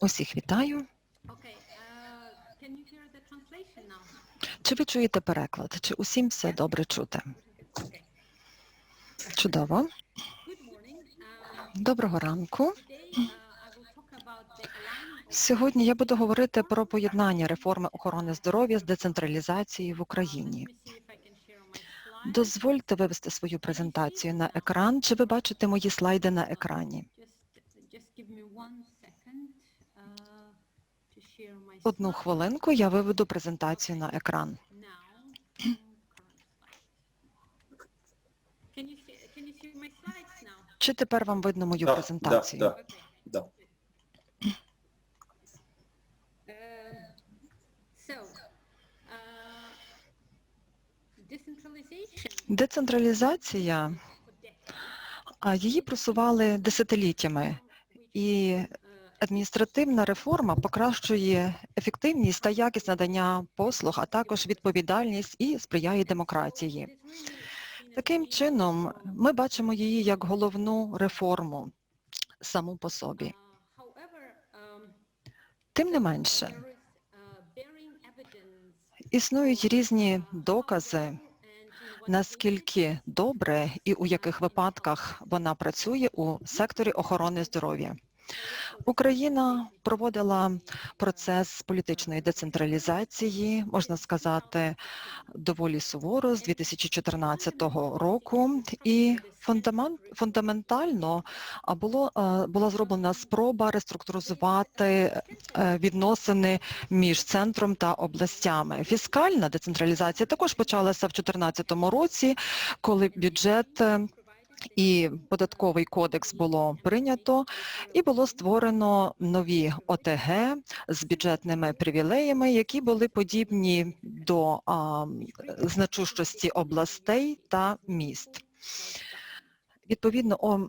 Усіх вітаю. Uh? Чи ви чуєте переклад? Чи усім все добре чути? Чудово. Uh, Доброго ранку. uh, Сьогодні я буду говорити про поєднання реформи охорони здоров'я з децентралізацією в Україні. Дозвольте вивести свою презентацію на екран. Чи ви бачите мої слайди на екрані? Одну хвилинку я виведу презентацію на екран. Чи тепер вам видно мою Да, презентацію? да. Да. Децентралізація, її просували десятиліттями, і Адміністративна реформа покращує ефективність та якість надання послуг, а також відповідальність і сприяє демократії. Таким чином, ми бачимо її як головну реформу саму по собі. Тим не менше, існують різні докази, наскільки добре і у яких випадках вона працює у секторі охорони здоров'я. Україна проводила процес політичної децентралізації, можна сказати, доволі суворо з 2014 року, і фундамент, фундаментально було, була зроблена спроба реструктуризувати е, відносини між центром та областями. Фіскальна децентралізація також почалася в 2014 році, коли бюджет е, і податковий кодекс було прийнято, і було створено нові ОТГ з бюджетними привілеями, які були подібні до а, значущості областей та міст. Відповідно, о,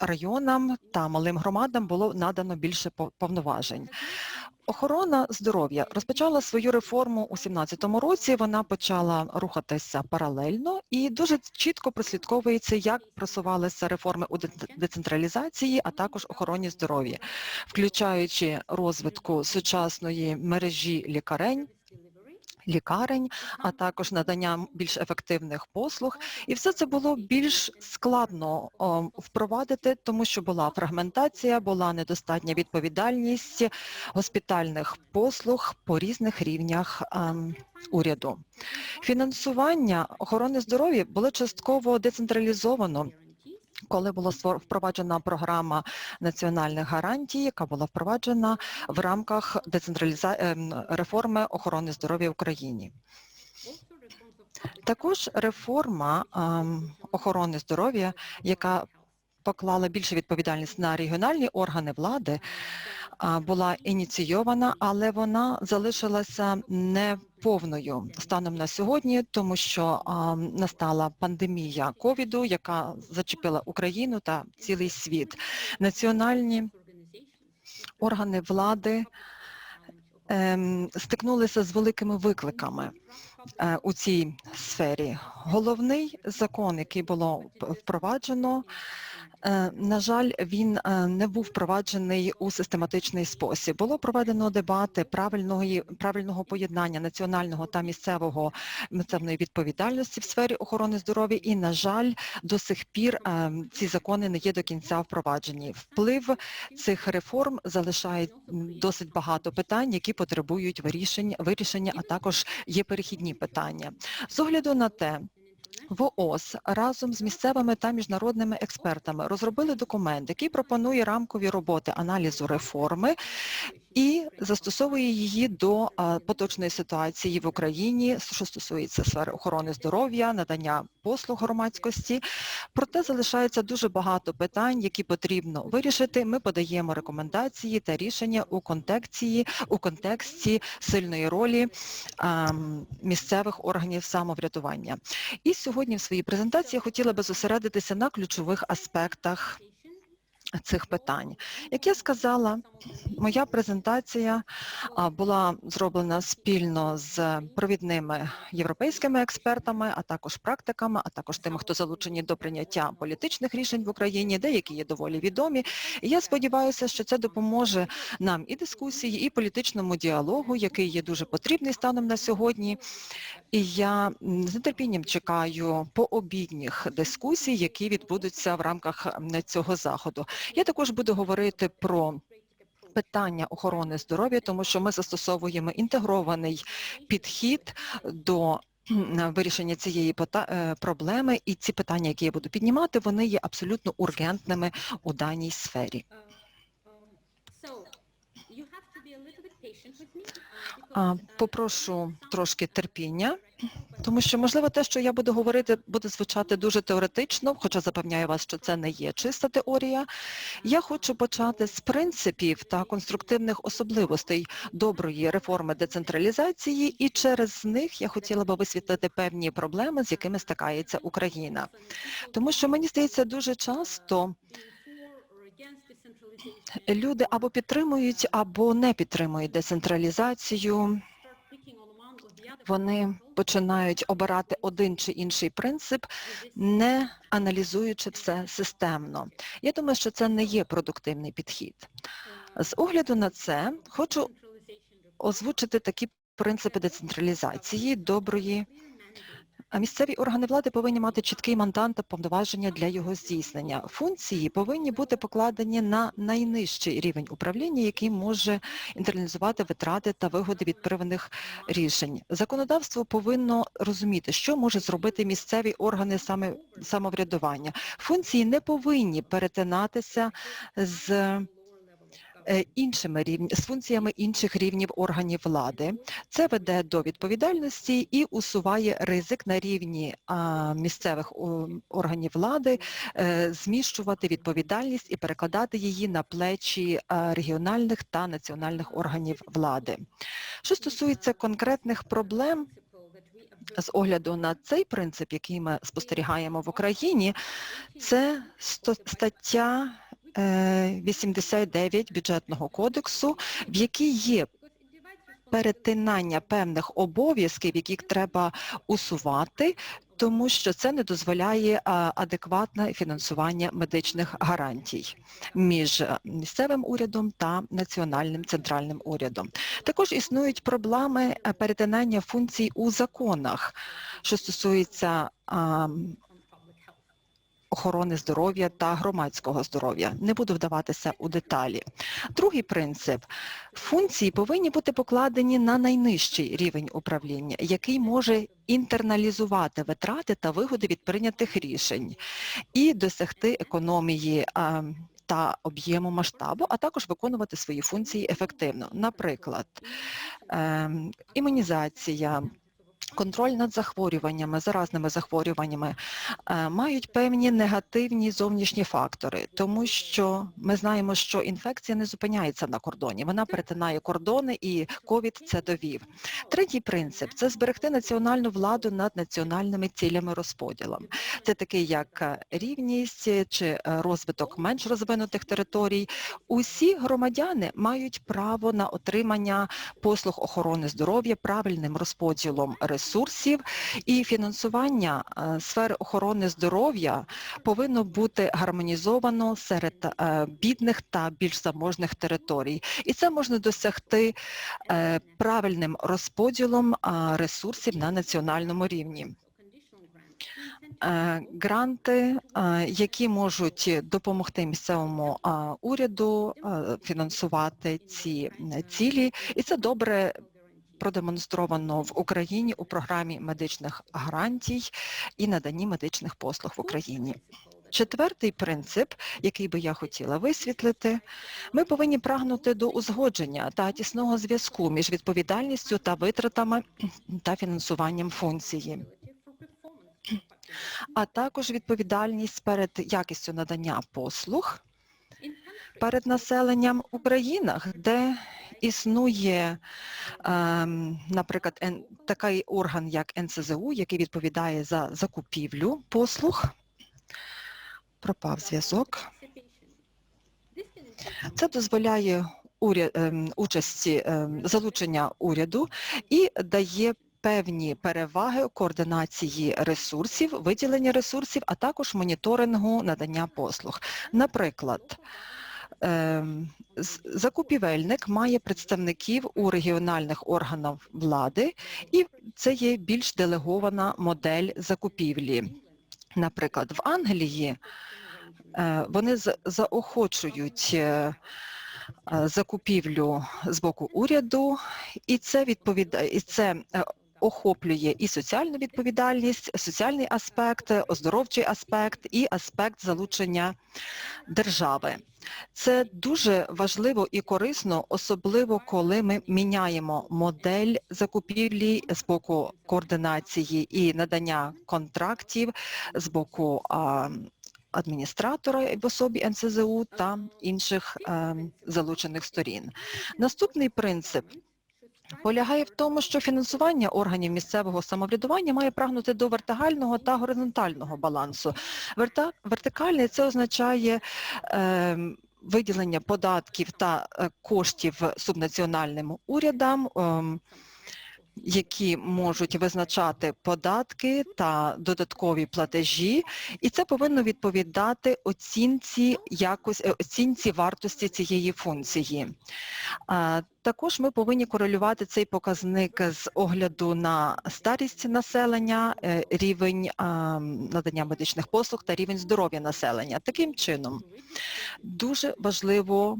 районам та малим громадам було надано більше повноважень. Охорона здоров'я розпочала свою реформу у 2017 році. Вона почала рухатися паралельно і дуже чітко прослідковується, як просувалися реформи у децентралізації, а також охороні здоров'я, включаючи розвитку сучасної мережі лікарень, лікарень, а також надання більш ефективних послуг. І все це було більш складно впровадити, тому що була фрагментація, була недостатня відповідальність госпітальних послуг по різних рівнях ем, уряду. Фінансування охорони здоров'я було частково децентралізовано коли була впроваджена програма національних гарантій, яка була впроваджена в рамках децентраліза... ем, реформи охорони здоров'я в Україні. Також реформа ем, охорони здоров'я, яка поклала більше відповідальність на регіональні органи влади, була ініційована, але вона залишилася неповною станом на сьогодні, тому що а, настала пандемія ковіду, яка зачепила Україну та цілий світ. Національні органи влади ем, стикнулися з великими викликами е, у цій сфері. Головний закон, який було впроваджено, на жаль, він е, не був впроваджений у систематичний спосіб. Було проведено дебати правильного, правильного поєднання національного та місцевого місцевної відповідальності в сфері охорони здоров'я, і, на жаль, до сих пір е, ці закони не є до кінця впроваджені. Вплив цих реформ залишає досить багато питань, які потребують вирішення, вирішення, а також є перехідні питання. З огляду на те, ВООЗ разом з місцевими та міжнародними експертами розробили документ, який пропонує рамкові роботи аналізу реформи і застосовує її до поточної ситуації в Україні, що стосується сфери охорони здоров'я, надання послуг громадськості. Проте залишається дуже багато питань, які потрібно вирішити. Ми подаємо рекомендації та рішення у контексті, у контексті сильної ролі місцевих органів самоврядування. І сьогодні в своїй презентації я хотіла би зосередитися на ключових аспектах цих питань. Як я сказала, моя презентація була зроблена спільно з провідними європейськими експертами, а також практиками, а також тими, хто залучені до прийняття політичних рішень в Україні, деякі є доволі відомі. І я сподіваюся, що це допоможе нам і дискусії, і політичному діалогу, який є дуже потрібний станом на сьогодні. І я з нетерпінням чекаю пообідніх дискусій, які відбудуться в рамках цього заходу. Я також буду говорити про питання охорони здоров'я, тому що ми застосовуємо інтегрований підхід до вирішення цієї е, проблеми, і ці питання, які я буду піднімати, вони є абсолютно ургентними у даній сфері. А, Попрошу трошки терпіння, тому що, можливо, те, що я буду говорити, буде звучати дуже теоретично, хоча запевняю вас, що це не є чиста теорія. Я хочу почати з принципів та конструктивних особливостей доброї реформи децентралізації, і через них я хотіла би висвітлити певні проблеми, з якими стикається Україна. Тому що мені здається, дуже часто люди або підтримують, або не підтримують децентралізацію. Вони починають обирати один чи інший принцип, не аналізуючи все системно. Я думаю, що це не є продуктивний підхід. З огляду на це хочу озвучити такі принципи децентралізації доброї. А місцеві органи влади повинні мати чіткий мандат та повноваження для його здійснення. Функції повинні бути покладені на найнижчий рівень управління, який може інтерналізувати витрати та вигоди від первинних рішень. Законодавство повинно розуміти, що може зробити місцеві органи саме самоврядування. Функції не повинні перетинатися з іншими рівнями, з функціями інших рівнів органів влади. Це веде до відповідальності і усуває ризик на рівні місцевих органів влади е, зміщувати відповідальність і перекладати її на плечі регіональних та національних органів влади. Що стосується конкретних проблем, з огляду на цей принцип, який ми спостерігаємо в Україні, це стаття е, 89 бюджетного кодексу, в якій є перетинання певних обов'язків, яких треба усувати, тому що це не дозволяє адекватне фінансування медичних гарантій між е, місцевим урядом та національним центральним урядом. Також існують проблеми е, перетинання функцій у законах, що стосується охорони здоров'я та громадського здоров'я. Не буду вдаватися у деталі. Другий принцип. Функції повинні бути покладені на найнижчий рівень управління, який може інтерналізувати витрати та вигоди від прийнятих рішень і досягти економії та об'єму масштабу, а також виконувати свої функції ефективно. Наприклад, ем, імунізація, контроль над захворюваннями, заразними захворюваннями е, мають певні негативні зовнішні фактори, тому що ми знаємо, що інфекція не зупиняється на кордоні, вона перетинає кордони і ковід це довів. Третій принцип це зберегти національну владу над національними цілями розподілом. Це такий як е, рівність чи е, розвиток менш розвинутих територій. Усі громадяни мають право на отримання послуг охорони здоров'я правильним розподілом ресурсів і фінансування е, сфери охорони здоров'я повинно бути гармонізовано серед е, бідних та більш заможних територій. І це можна досягти е, правильним розподілом ресурсів на національному рівні. Гранти, які можуть допомогти місцевому уряду фінансувати ці цілі, і це добре продемонстровано в Україні у програмі медичних гарантій і наданні медичних послуг в Україні. Четвертий принцип, який би я хотіла висвітлити, ми повинні прагнути до узгодження та тісного зв'язку між відповідальністю та витратами та фінансуванням функції, а також відповідальність перед якістю надання послуг перед населенням у країнах, де існує, ем, наприклад, такий орган, як НСЗУ, який відповідає за закупівлю послуг. Пропав зв'язок. Це дозволяє ем, участі ем, залучення уряду і дає певні переваги координації ресурсів, виділення ресурсів, а також моніторингу надання послуг. Наприклад, закупівельник має представників у регіональних органах влади, і це є більш делегована модель закупівлі. Наприклад, в Англії е, вони заохочують е, е, закупівлю з боку уряду, і це відповідає, і це охоплює і соціальну відповідальність, соціальний аспект, оздоровчий аспект і аспект залучення держави. Це дуже важливо і корисно, особливо коли ми міняємо модель закупівлі з боку координації і надання контрактів з боку адміністратора в особі НСЗУ та інших е, залучених сторін. Наступний принцип полягає в тому, що фінансування органів місцевого самоврядування має прагнути до вертикального та горизонтального балансу. Верта, вертикальний це означає е, виділення податків та е, коштів субнаціональним урядам, ем, які можуть визначати податки та додаткові платежі, і це повинно відповідати оцінці якось е, оцінці вартості цієї функції. Також ми повинні корелювати цей показник з огляду на старість населення, е, рівень надання медичних послуг та рівень здоров'я населення. Таким чином, дуже важливо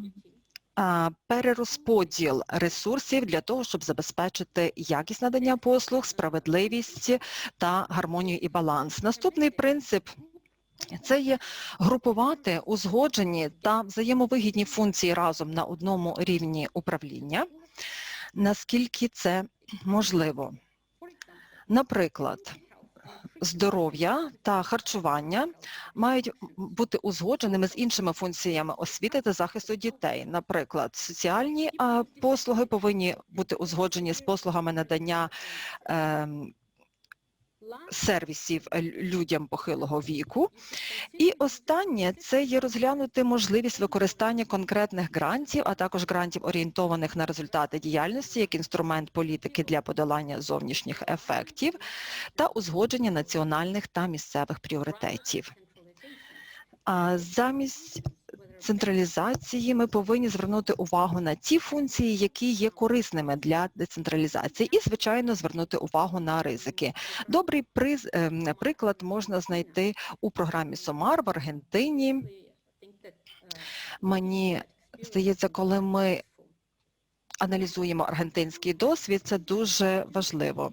перерозподіл ресурсів для того, щоб забезпечити якість надання послуг, справедливість та гармонію і баланс. Наступний принцип це є групувати узгоджені та взаємовигідні функції разом на одному рівні управління, наскільки це можливо. Наприклад, здоров'я та харчування мають бути узгодженими з іншими функціями освіти та захисту дітей. Наприклад, соціальні послуги повинні бути узгоджені з послугами надання ем, сервісів е, людям похилого віку. І останнє це є розглянути можливість використання конкретних грантів, а також грантів орієнтованих на результати діяльності як інструмент політики для подолання зовнішніх ефектів та узгодження національних та місцевих пріоритетів. А замість централізації ми повинні звернути увагу на ті функції, які є корисними для децентралізації, і, звичайно, звернути увагу на ризики. Добрий приз, ем, приклад можна знайти у програмі СОМАР в Аргентині. Мені здається, коли ми аналізуємо аргентинський досвід, це дуже важливо.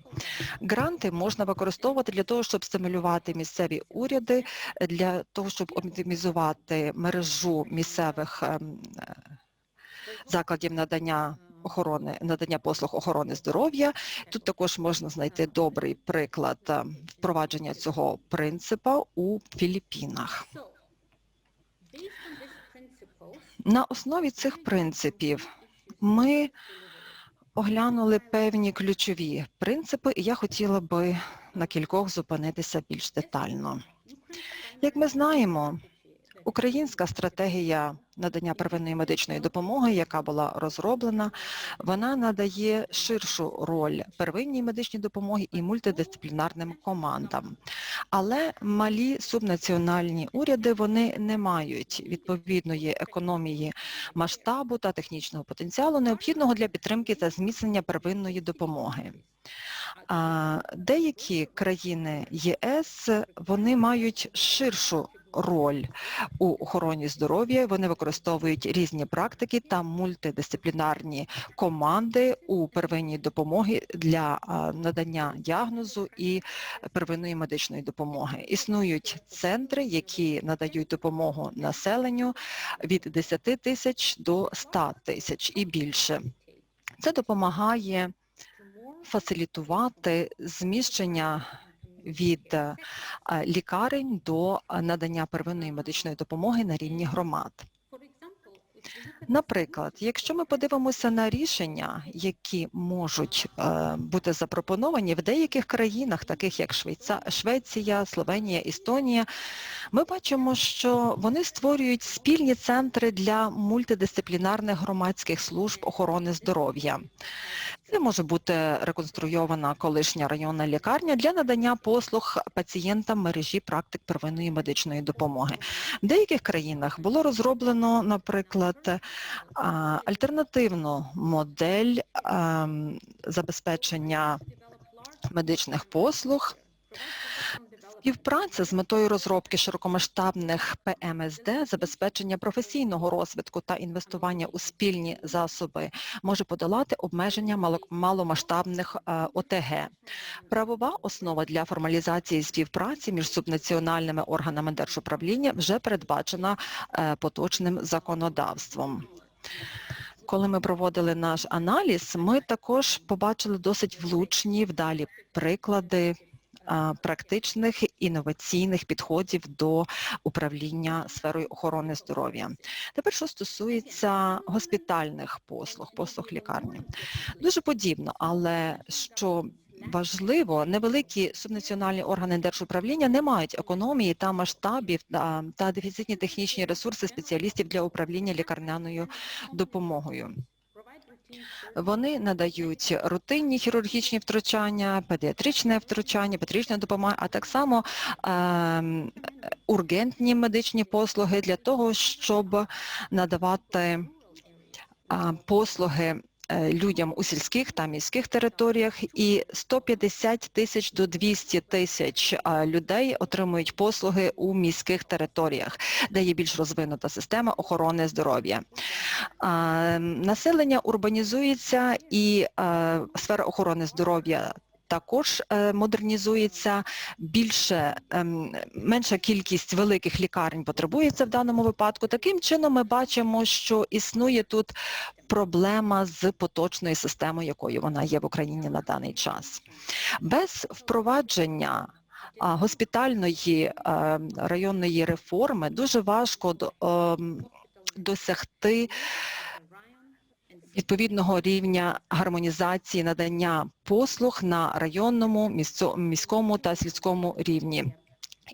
Гранти можна використовувати для того, щоб стимулювати місцеві уряди, для того, щоб оптимізувати мережу місцевих ем, е, закладів надання охорони, надання послуг охорони здоров'я. Тут також можна знайти добрий приклад е, впровадження цього принципу у Філіппінах. На основі цих принципів ми оглянули певні ключові принципи, і я хотіла би на кількох зупинитися більш детально. Як ми знаємо, українська стратегія надання первинної медичної допомоги, яка була розроблена, вона надає ширшу роль первинній медичній допомоги і мультидисциплінарним командам. Але малі субнаціональні уряди вони не мають відповідної економії масштабу та технічного потенціалу, необхідного для підтримки та зміцнення первинної допомоги. Деякі країни ЄС вони мають ширшу роль у охороні здоров'я. Вони використовують різні практики та мультидисциплінарні команди у первинній допомоги для надання діагнозу і первинної медичної допомоги. Існують центри, які надають допомогу населенню від 10 тисяч до 100 тисяч і більше. Це допомагає фасилітувати зміщення від е, лікарень до е, надання первинної медичної допомоги на рівні громад. Наприклад, якщо ми подивимося на рішення, які можуть е, бути запропоновані в деяких країнах, таких як Швеція, Словенія, Естонія, ми бачимо, що вони створюють спільні центри для мультидисциплінарних громадських служб охорони здоров'я. Це може бути реконструйована колишня районна лікарня для надання послуг пацієнтам мережі практик первинної медичної допомоги. В деяких країнах було розроблено, наприклад, альтернативну модель ем, забезпечення медичних послуг. Співпраця з метою розробки широкомасштабних ПМСД, забезпечення професійного розвитку та інвестування у спільні засоби може подолати обмеження маломасштабних е, ОТГ. Правова основа для формалізації співпраці між субнаціональними органами держуправління вже передбачена е, поточним законодавством. Коли ми проводили наш аналіз, ми також побачили досить влучні, вдалі приклади практичних інноваційних підходів до управління сферою охорони здоров'я. Тепер, що стосується госпітальних послуг, послуг лікарні. Дуже подібно, але що важливо, невеликі субнаціональні органи держуправління не мають економії та масштабів та, та дефіцитні технічні ресурси спеціалістів для управління лікарняною допомогою. Вони надають рутинні хірургічні втручання, педіатричне втручання, педіатрична допомога, а так само ем, ургентні медичні послуги для того, щоб надавати послуги е, людям у сільських та міських територіях і 150 тисяч до 200 тисяч людей отримують послуги у міських територіях, де є більш розвинута система охорони здоров'я. Населення урбанізується і е, сфера охорони здоров'я також е, модернізується, більше, ем, менша кількість великих лікарень потребується в даному випадку. Таким чином ми бачимо, що існує тут проблема з поточною системою, якою вона є в Україні на даний час. Без впровадження госпітальної е, районної реформи дуже важко ем, досягти відповідного рівня гармонізації надання послуг на районному, міському та сільському рівні.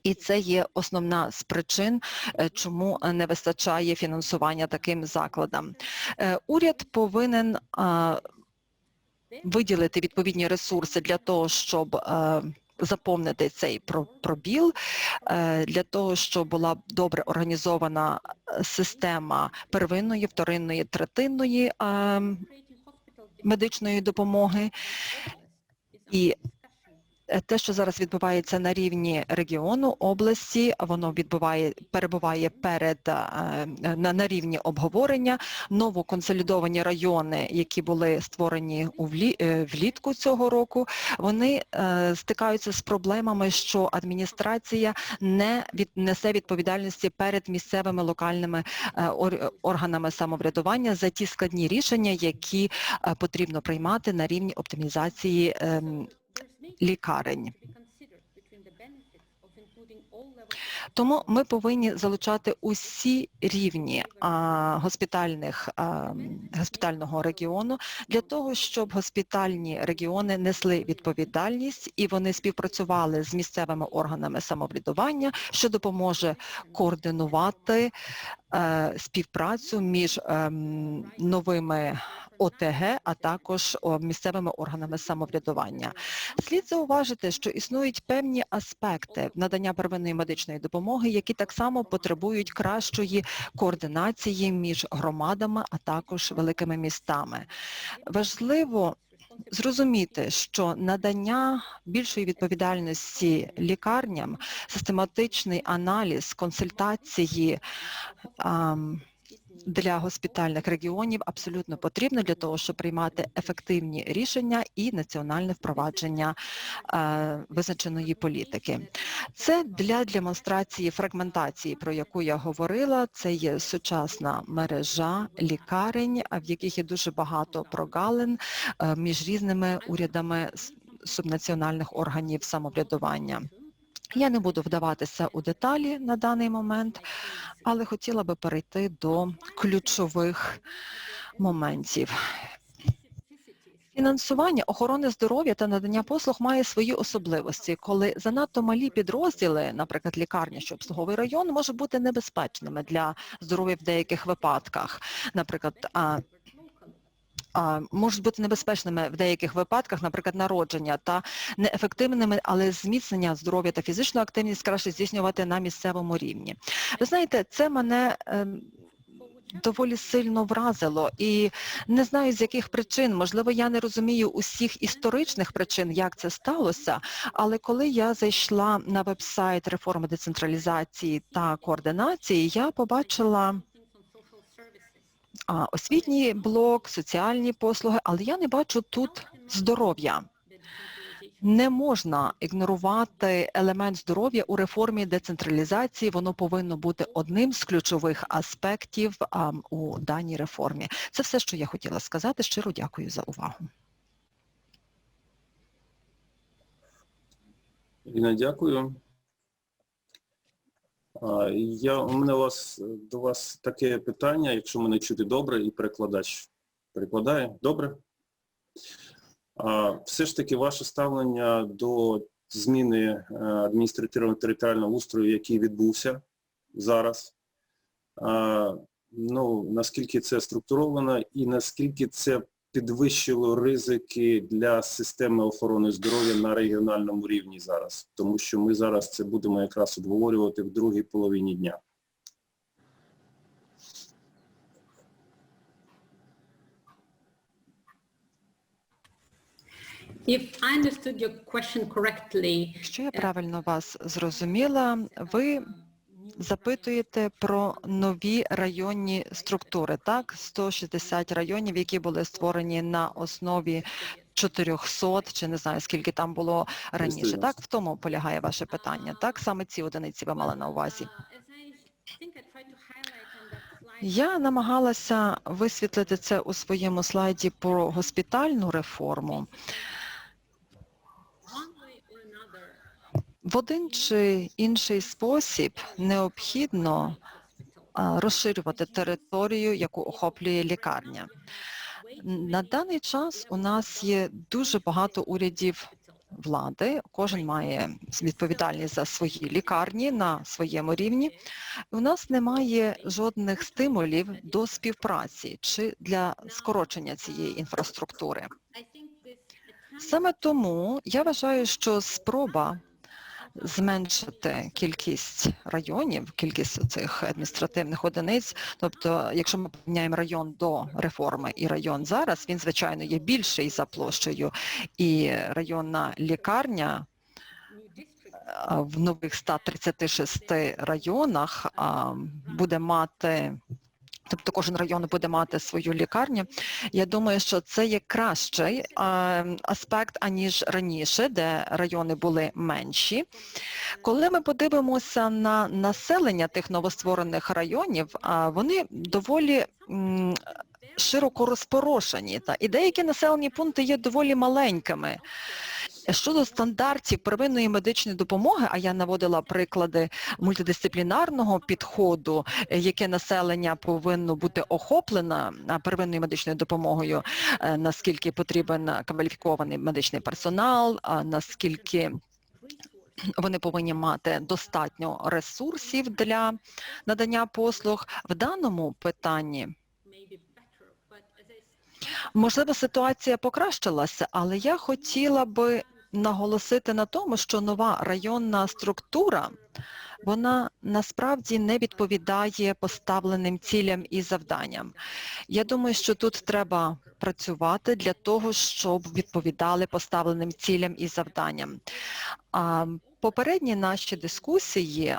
І це є основна з причин, е, чому не вистачає фінансування таким закладам. Е, Уряд повинен виділити відповідні ресурси для того, щоб е, заповнити цей про- пробіл, е, для того, щоб була добре організована е, система первинної, вторинної, третинної е, медичної допомоги. І те, що зараз відбувається на рівні регіону, області, воно відбуває, перебуває перед е, на, на рівні обговорення. Новоконсолідовані райони, які були створені у влі, е, влітку цього року, вони е, стикаються з проблемами, що адміністрація не від, несе відповідальності перед місцевими локальними е, ор- органами самоврядування за ті складні рішення, які е, потрібно приймати на рівні оптимізації ем, лікарень. Тому ми повинні залучати усі рівні а, госпітальних, а, госпітального регіону для того, щоб госпітальні регіони несли відповідальність і вони співпрацювали з місцевими органами самоврядування, що допоможе координувати співпрацю між ем, новими ОТГ, а також місцевими органами самоврядування. Слід зауважити, що існують певні аспекти надання первинної медичної допомоги, які так само потребують кращої координації між громадами, а також великими містами. Важливо зрозуміти, що надання більшої відповідальності лікарням, систематичний аналіз, консультації ам, для госпітальних регіонів абсолютно потрібно для того, щоб приймати ефективні рішення і національне впровадження е, визначеної політики. Це для демонстрації фрагментації, про яку я говорила. Це є сучасна мережа лікарень, в яких є дуже багато прогалин е, між різними урядами субнаціональних органів самоврядування. Я не буду вдаватися у деталі на даний момент, але хотіла би перейти до ключових моментів. Фінансування охорони здоров'я та надання послуг має свої особливості, коли занадто малі підрозділи, наприклад, лікарня, що обслуговує район, може бути небезпечними для здоров'я в деяких випадках. Наприклад, можуть бути небезпечними в деяких випадках, наприклад, народження та неефективними, але зміцнення здоров'я та фізичну активність краще здійснювати на місцевому рівні. Ви знаєте, це мене ем, доволі сильно вразило і не знаю з яких причин, можливо, я не розумію усіх історичних причин, як це сталося, але коли я зайшла на веб-сайт реформи децентралізації та координації, я побачила освітній блок, соціальні послуги, але я не бачу тут здоров'я. Не можна ігнорувати елемент здоров'я у реформі децентралізації. Воно повинно бути одним з ключових аспектів у даній реформі. Це все, що я хотіла сказати. Щиро дякую за увагу. Ірина, дякую. Я, у мене вас, до вас таке питання, якщо мене чути добре, і перекладач перекладає. Добре? А, Все ж таки ваше ставлення до зміни е, адміністративно-територіального устрою, який відбувся зараз, а, ну, наскільки це структуровано і наскільки це підвищило ризики для системи охорони здоров'я на регіональному рівні зараз, тому що ми зараз це будемо якраз обговорювати в другій половині дня. If I understood your question correctly, Що я правильно вас зрозуміла, ви запитуєте про нові районні структури, так? 160 районів, які були створені на основі 400, чи не знаю, скільки там було раніше. Так, в тому полягає ваше питання. Так, саме ці одиниці ви мали на увазі. Я намагалася висвітлити це у своєму слайді про госпітальну реформу. В один чи інший спосіб необхідно розширювати територію, яку охоплює лікарня. На даний час у нас є дуже багато урядів влади, кожен має відповідальність за свої лікарні на своєму рівні. У нас немає жодних стимулів до співпраці чи для скорочення цієї інфраструктури. Саме тому я вважаю, що спроба зменшити кількість районів, кількість цих адміністративних одиниць. Тобто, якщо ми порівняємо район до реформи і район зараз, він, звичайно, є більший за площею. І районна лікарня в нових 136 районах буде мати Тобто кожен район буде мати свою лікарню. Я думаю, що це є кращий аспект, аніж раніше, де райони були менші. Коли ми подивимося на населення тих новостворених районів, вони доволі широко розпорошені. Та, і деякі населені пункти є доволі маленькими. Щодо стандартів первинної медичної допомоги, а я наводила приклади мультидисциплінарного підходу, е, яке населення повинно бути охоплено первинною медичною допомогою, е, наскільки потрібен кваліфікований медичний персонал, наскільки вони повинні мати достатньо ресурсів для надання послуг. В даному питанні Можливо, ситуація покращилася, але я хотіла би наголосити на тому, що нова районна структура, вона насправді не відповідає поставленим цілям і завданням. Я думаю, що тут треба працювати для того, щоб відповідали поставленим цілям і завданням. Попередні наші дискусії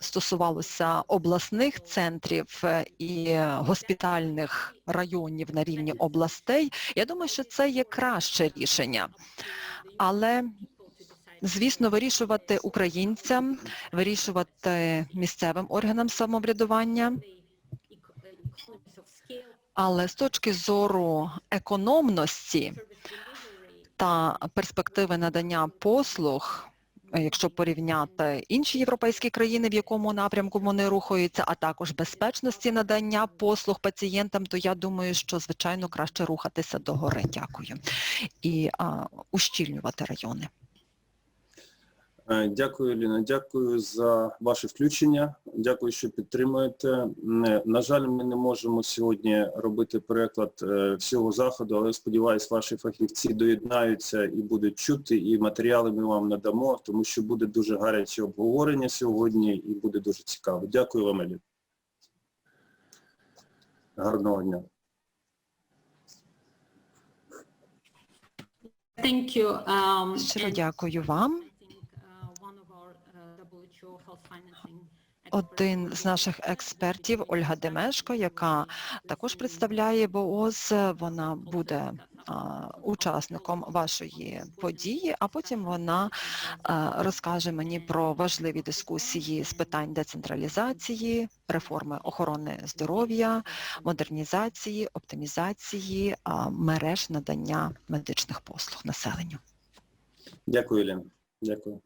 стосувалися обласних центрів е, і госпітальних районів на рівні областей. Я думаю, що це є краще рішення. Але, звісно, вирішувати українцям, вирішувати місцевим органам самоврядування. Але з точки зору економності та перспективи надання послуг, якщо порівняти інші європейські країни, в якому напрямку вони рухаються, а також безпечності надання послуг пацієнтам, то я думаю, що звичайно краще рухатися догори. Дякую. І а, ущільнювати райони. Е, Дякую, Ліна. Дякую за ваше включення. Дякую, що підтримуєте. На жаль, ми не можемо сьогодні робити переклад е, всього заходу, але сподіваюсь, ваші фахівці доєднаються і будуть чути, і матеріали ми вам надамо, тому що буде дуже гаряче обговорення сьогодні і буде дуже цікаво. Дякую вам, Елі. Гарного дня. Thank you. Um, Щиро дякую вам. Один з наших експертів, Ольга Демешко, яка також представляє БОЗ, вона буде а, учасником вашої події, а потім вона а, розкаже мені про важливі дискусії з питань децентралізації, реформи охорони здоров'я, модернізації, оптимізації а, мереж надання медичних послуг населенню. Дякую, Ліна. Дякую.